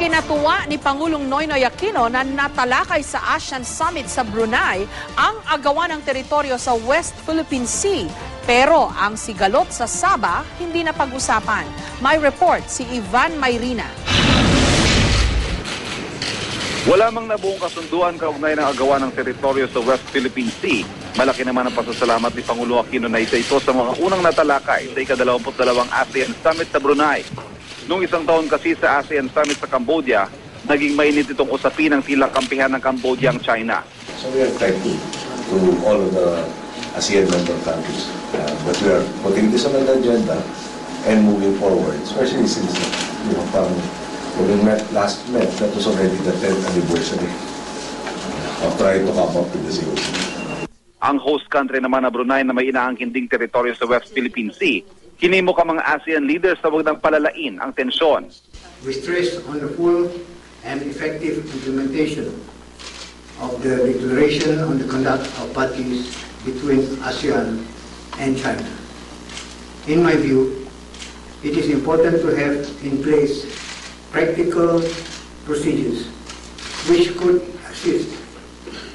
Ikinatuwa ni Pangulong Noynoy Aquino na natalakay sa ASEAN Summit sa Brunei ang agawan ng teritoryo sa West Philippine Sea. Pero ang sigalot sa Sabah hindi na pag-usapan. May report si Ivan Mayrina. Wala mang nabuong kasunduan kaugnay ng agawan ng teritoryo sa West Philippine Sea. Malaki naman ang pasasalamat ni Pangulo Aquino na isa ito sa mga unang natalakay sa ika-22 ASEAN Summit sa Brunei. Noong isang taon kasi sa ASEAN Summit sa Cambodia, naging mainit itong usapin ng tila kampihan ng Cambodia ang China. So we are thankful to all of the ASEAN member countries uh, that we are putting this on the agenda and moving forward, especially since, uh, you know, parang when we met, last met, that was already the 10th anniversary of trying to come up with the COC. Ang host country naman na Brunei na may inaangkin ding teritoryo sa West Philippine Sea, hinimok ang mga ASEAN leaders na huwag nang palalain ang tensyon. we stress on the full and effective implementation of the declaration on the conduct of parties between ASEAN and China. In my view, it is important to have in place practical procedures which could assist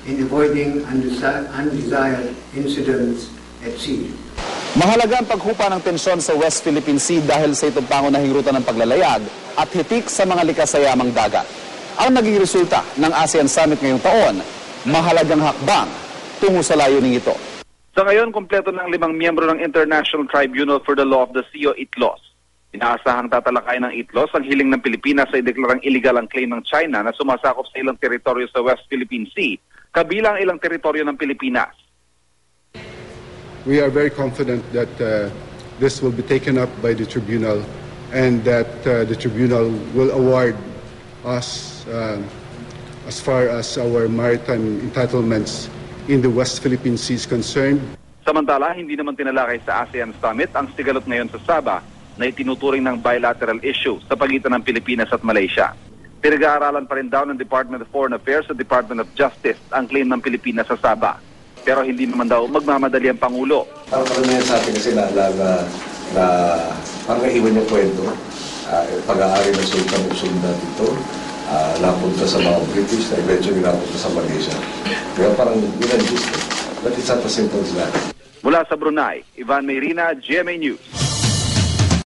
in avoiding undesi- undesired incidents at sea. Mahalaga ang paghupa ng tensyon sa West Philippine Sea dahil sa itong pangunahing ruta ng paglalayag at hitik sa mga likas sa dagat. Ang naging resulta ng ASEAN Summit ngayong taon, mahalagang hakbang tungo sa layuning ito. Sa ngayon, kumpleto ng limang miyembro ng International Tribunal for the Law of the Sea o ITLOS. Inaasahang tatalakay ng ITLOS ang hiling ng Pilipinas sa ideklarang illegal ang claim ng China na sumasakop sa ilang teritoryo sa West Philippine Sea, kabilang ilang teritoryo ng Pilipinas. We are very confident that uh, this will be taken up by the tribunal and that uh, the tribunal will award us, uh, as far as our maritime entitlements in the West Philippine Sea is concerned, Samantala, hindi naman tinalakay sa ASEAN Summit ang sigalot ngayon sa Sabah na itinuturing ng bilateral issue sa pagitan ng Pilipinas at Malaysia. Pinag-aaralan pa rin daw ng Department of Foreign Affairs at Department of Justice ang claim ng Pilipinas sa Sabah. Pero hindi naman daw magmamadali ang Pangulo. Parang karamihan sa atin kasi naalala na, na parang naiwan yung kwento. Uh, pag-aari ng Sultan of Sunda dito, uh, napunta sa mga British na eventually napunta sa Malaysia. Kaya parang yun ang gusto. But it's not as simple as that. Mula sa Brunei, Ivan Mayrina, GMA News.